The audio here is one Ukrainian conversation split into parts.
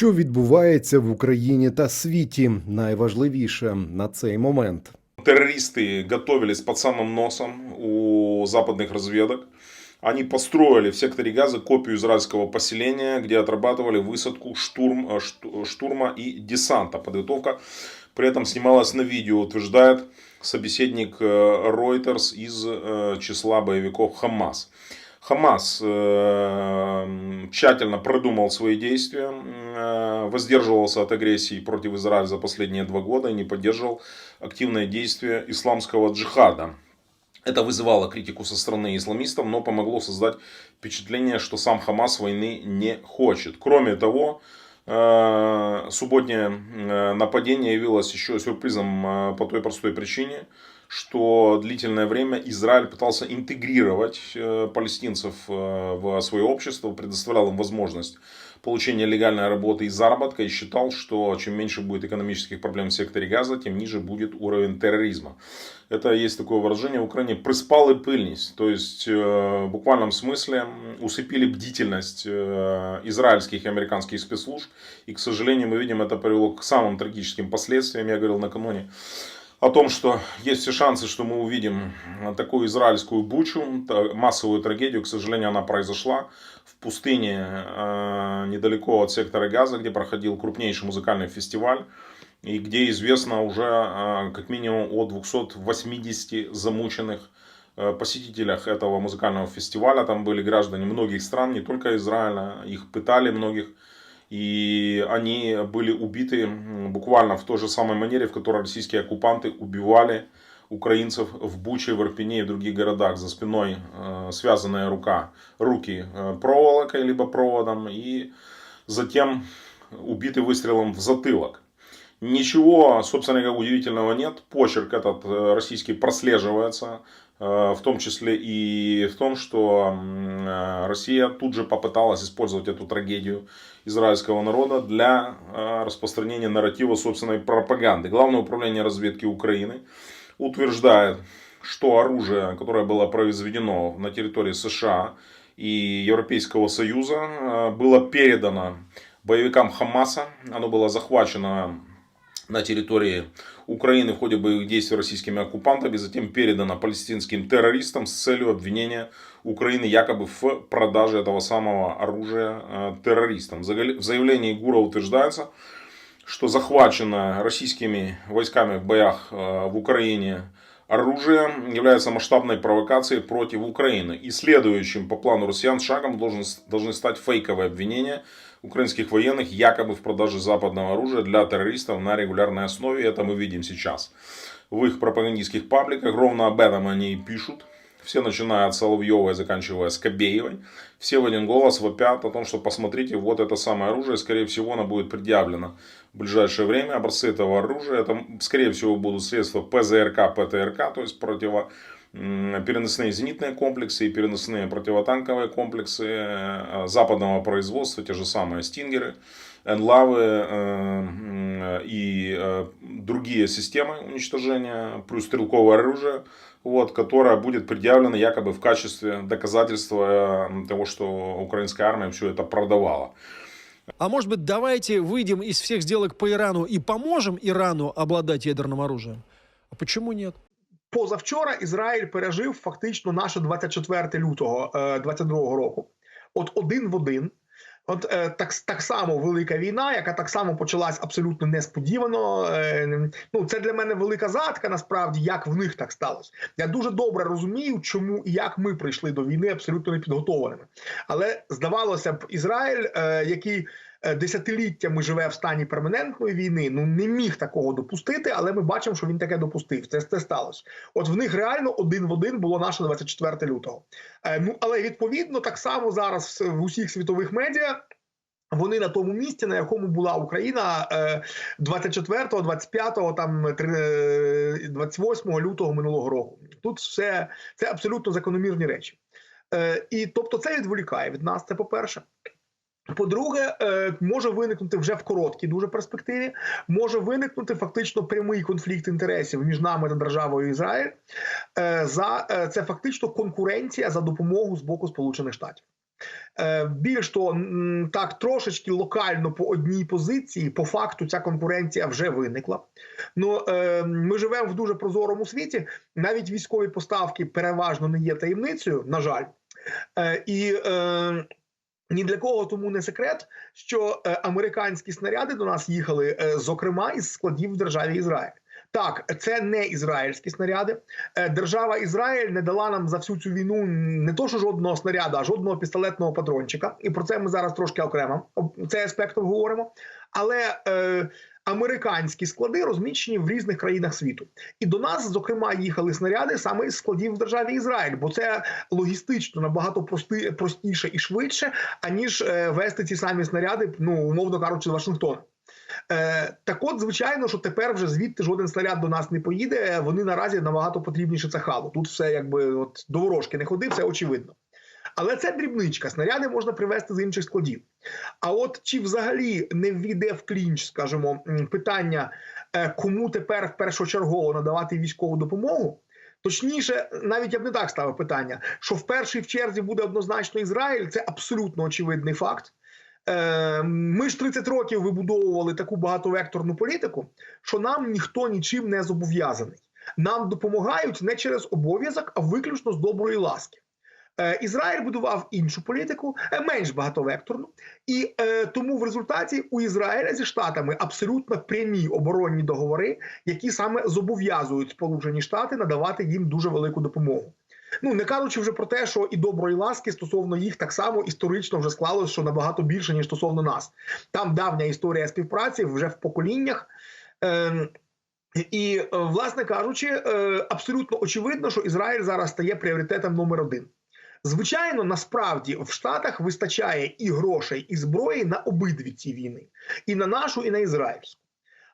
Що відбувається в Україні та світі? Найважливіше на цей момент. Террористы готовились под самым носом у западных разведок. Они построили в секторе Газа копию израильского поселения, где отрабатывали высадку штурм, э, шту- штурма и десанта. Подготовка при этом снималась на видео, утверждает собеседник э, Reuters из э, числа боевиков Хамас. Хамас э, тщательно продумал свои действия, э, воздерживался от агрессии против Израиля за последние два года и не поддерживал активное действие исламского джихада. Это вызывало критику со стороны исламистов, но помогло создать впечатление, что сам Хамас войны не хочет. Кроме того, э, субботнее нападение явилось еще сюрпризом по той простой причине, что длительное время Израиль пытался интегрировать э, палестинцев э, в свое общество, предоставлял им возможность получения легальной работы и заработка и считал, что чем меньше будет экономических проблем в секторе газа, тем ниже будет уровень терроризма. Это есть такое выражение в Украине «приспал и пыльность». То есть, э, в буквальном смысле усыпили бдительность израильских и американских спецслужб. И, к сожалению, мы видим, это привело к самым трагическим последствиям. Я говорил накануне о том, что есть все шансы, что мы увидим такую израильскую бучу, массовую трагедию. К сожалению, она произошла в пустыне э, недалеко от сектора Газа, где проходил крупнейший музыкальный фестиваль. И где известно уже э, как минимум о 280 замученных э, посетителях этого музыкального фестиваля. Там были граждане многих стран, не только Израиля. Их пытали многих. И они были убиты м, буквально в той же самой манере, в которой российские оккупанты убивали украинцев в Буче, в Ирпене и в других городах. За спиной э, связанная рука, руки э, проволокой либо проводом и затем убиты выстрелом в затылок. Ничего, собственно говоря, удивительного нет. Почерк этот э, российский прослеживается, э, в том числе и в том, что э, Россия тут же попыталась использовать эту трагедию израильского народа для распространения нарратива собственной пропаганды. Главное управление разведки Украины утверждает, что оружие, которое было произведено на территории США и Европейского Союза, было передано боевикам Хамаса. Оно было захвачено на территории Украины в ходе боевых действий российскими оккупантами, затем передано палестинским террористам с целью обвинения Украины якобы в продаже этого самого оружия э, террористам. В заявлении ГУРа утверждается, что захвачено российскими войсками в боях э, в Украине оружие является масштабной провокацией против Украины. И следующим по плану россиян шагом должен, должны стать фейковые обвинения украинских военных якобы в продаже западного оружия для террористов на регулярной основе. Это мы видим сейчас в их пропагандистских пабликах. Ровно об этом они и пишут. Все, начиная от Соловьева и заканчивая Скобеевой, все в один голос вопят о том, что посмотрите, вот это самое оружие, скорее всего, оно будет предъявлено в ближайшее время. Образцы этого оружия, это, скорее всего, будут средства ПЗРК, ПТРК, то есть противо переносные зенитные комплексы и переносные противотанковые комплексы э, западного производства, те же самые Стингеры, Энлавы э, и э, другие системы уничтожения, плюс стрелковое оружие, вот, которое будет предъявлено якобы в качестве доказательства э, того, что украинская армия все это продавала. А может быть, давайте выйдем из всех сделок по Ирану и поможем Ирану обладать ядерным оружием? А почему нет? Позавчора Ізраїль пережив фактично наше 24 лютого е, 22 року. От один в один. От е, так, так само велика війна, яка так само почалась абсолютно несподівано. Е, ну це для мене велика загадка, насправді, як в них так сталося. Я дуже добре розумію, чому і як ми прийшли до війни абсолютно непідготованими. Але здавалося б, Ізраїль, е, який е, десятиліттями живе в стані перманентної війни, ну не міг такого допустити, але ми бачимо, що він таке допустив. Це, це сталося. От в них реально один в один було наше 24 лютого. Е, ну але відповідно так само зараз в усіх світових медіа. Вони на тому місці, на якому була Україна е, 24, 25, там три- е, 28 лютого минулого року. Тут все це абсолютно закономірні речі. Е, І тобто це відволікає від нас. Це по-перше. По-друге, е, може виникнути вже в короткій дуже перспективі, може виникнути фактично прямий конфлікт інтересів між нами та державою Ізраїль. Е, За е, це фактично конкуренція за допомогу з боку Сполучених Штатів. Більш того, так трошечки локально по одній позиції, по факту, ця конкуренція вже виникла. Ну ми живемо в дуже прозорому світі. Навіть військові поставки переважно не є таємницею, на жаль. І ні для кого тому не секрет, що е, американські снаряди до нас їхали, е, зокрема, із складів в державі Ізраїль. Так, це не ізраїльські снаряди. Е, Держава Ізраїль не дала нам за всю цю війну не то, що жодного снаряда, а жодного пістолетного патрончика. І про це ми зараз трошки окремо цей аспект обговоримо. Але американські склади розміщені в різних країнах світу. І до нас, зокрема, їхали снаряди саме із складів в державі Ізраїль, бо це логістично набагато прости, простіше і швидше, аніж е, вести ці самі снаряди, ну умовно кажучи, з Вашингтона. Е, так от, звичайно, що тепер вже звідти жоден снаряд до нас не поїде. Вони наразі набагато потрібніше це халу. Тут все якби от до ворожки не ходив, це очевидно. Але це дрібничка. Снаряди можна привезти з інших складів. А от чи взагалі не ввійде в клінч, скажімо, питання, е, кому тепер першочергово надавати військову допомогу? Точніше, навіть я б не так ставив питання, що в першій в черзі буде однозначно Ізраїль, це абсолютно очевидний факт. Е, Ми ж 30 років вибудовували таку багатовекторну політику, що нам ніхто нічим не зобов'язаний. Нам допомагають не через обов'язок, а виключно з доброї ласки. Е, Ізраїль будував іншу політику, е, менш багатовекторну, і е, тому в результаті у Ізраїля зі штатами абсолютно прямі оборонні договори, які саме зобов'язують Сполучені Штати надавати їм дуже велику допомогу. Ну не кажучи вже про те, що і доброї ласки стосовно їх так само історично вже склалося, що набагато більше ніж стосовно нас. Там давня історія співпраці вже в поколіннях. Ем, і, власне кажучи, абсолютно очевидно, що Ізраїль зараз стає пріоритетом номер один. Звичайно, насправді в Штатах вистачає і грошей, і зброї на обидві ці війни, і на нашу, і на ізраїльську.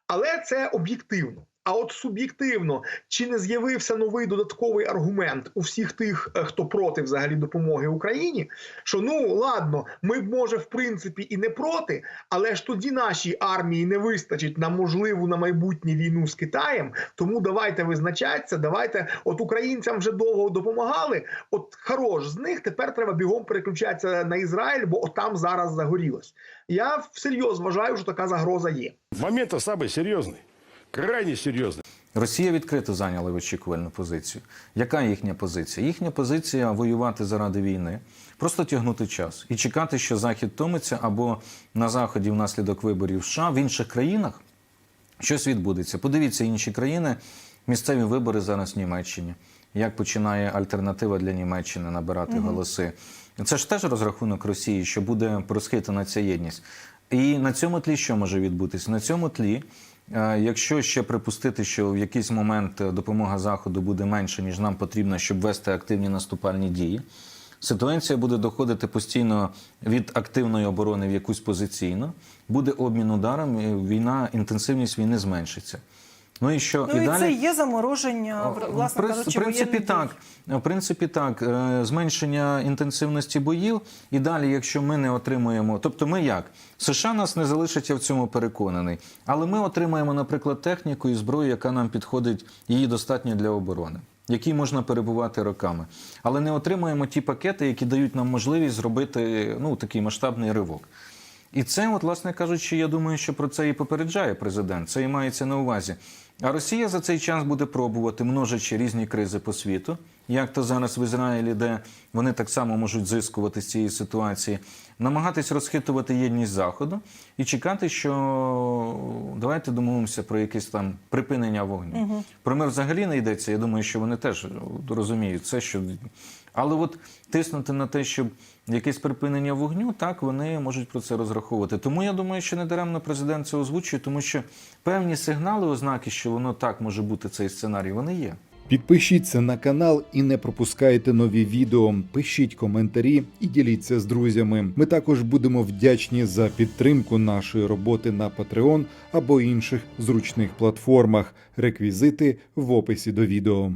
Але це об'єктивно. А от суб'єктивно, чи не з'явився новий додатковий аргумент у всіх тих, е, хто проти взагалі допомоги Україні? Що ну ладно, ми може в принципі і не проти, але ж тоді нашій армії не вистачить на можливу на майбутнє війну з Китаєм. Тому давайте визначатися. Давайте, от українцям вже довго допомагали. От хорош з них тепер треба бігом переключатися на Ізраїль, бо отам зараз загорілось. Я всерйоз вважаю, що така загроза є. Момент самый серьезный, крайне серьезный. Росія відкрито зайняла очікувальну позицію. Яка їхня позиція? Їхня позиція воювати заради війни, просто тягнути час і чекати, що Захід томиться або на заході внаслідок виборів США в інших країнах щось відбудеться. Подивіться інші країни, місцеві вибори зараз в Німеччині. Як починає альтернатива для Німеччини набирати голоси? Це ж теж розрахунок Росії, що буде розхитана ця єдність. І на цьому тлі що може відбутися? На цьому тлі, якщо ще припустити, що в якийсь момент е, допомога Заходу буде менше, ніж нам потрібно, щоб вести активні наступальні дії, ситуація буде доходити постійно від активної оборони в якусь позиційну, буде обмін ударами, війна, інтенсивність війни зменшиться. Ну і що Ну і і далі це є замороження, власне в кажучи, принципі, воєнних так. В принципі, так. Е, Зменшення інтенсивності боїв. І далі, якщо ми не отримуємо, тобто ми як? США нас не залишать, я в цьому переконаний. Але ми отримаємо, наприклад, техніку і зброю, яка нам підходить, її достатньо для оборони. Якій можна перебувати роками, але не отримуємо ті пакети, які дають нам можливість зробити ну такий масштабний ривок. І це, от, власне кажучи, я думаю, що про це і попереджає президент. Це і мається на увазі. А Росія за цей час буде пробувати, множачи різні кризи по світу, як то зараз в Ізраїлі, де вони так само можуть зискувати з цієї ситуації, намагатись розхитувати єдність Заходу і чекати, що давайте домовимося про якесь там припинення вогню. Про мир взагалі не йдеться. Я думаю, що вони теж розуміють це, що але от тиснути на те, щоб якесь припинення вогню, так вони можуть про це розраховувати. Тому я думаю, що недаремно президент це озвучує, тому що певні сигнали, ознаки, що воно так може бути цей сценарій, вони є. Підпишіться на канал і не пропускайте нові відео. Пишіть коментарі і діліться з друзями. Ми також будемо вдячні за підтримку нашої роботи на Patreon або інших зручних платформах. Реквізити в описі до відео.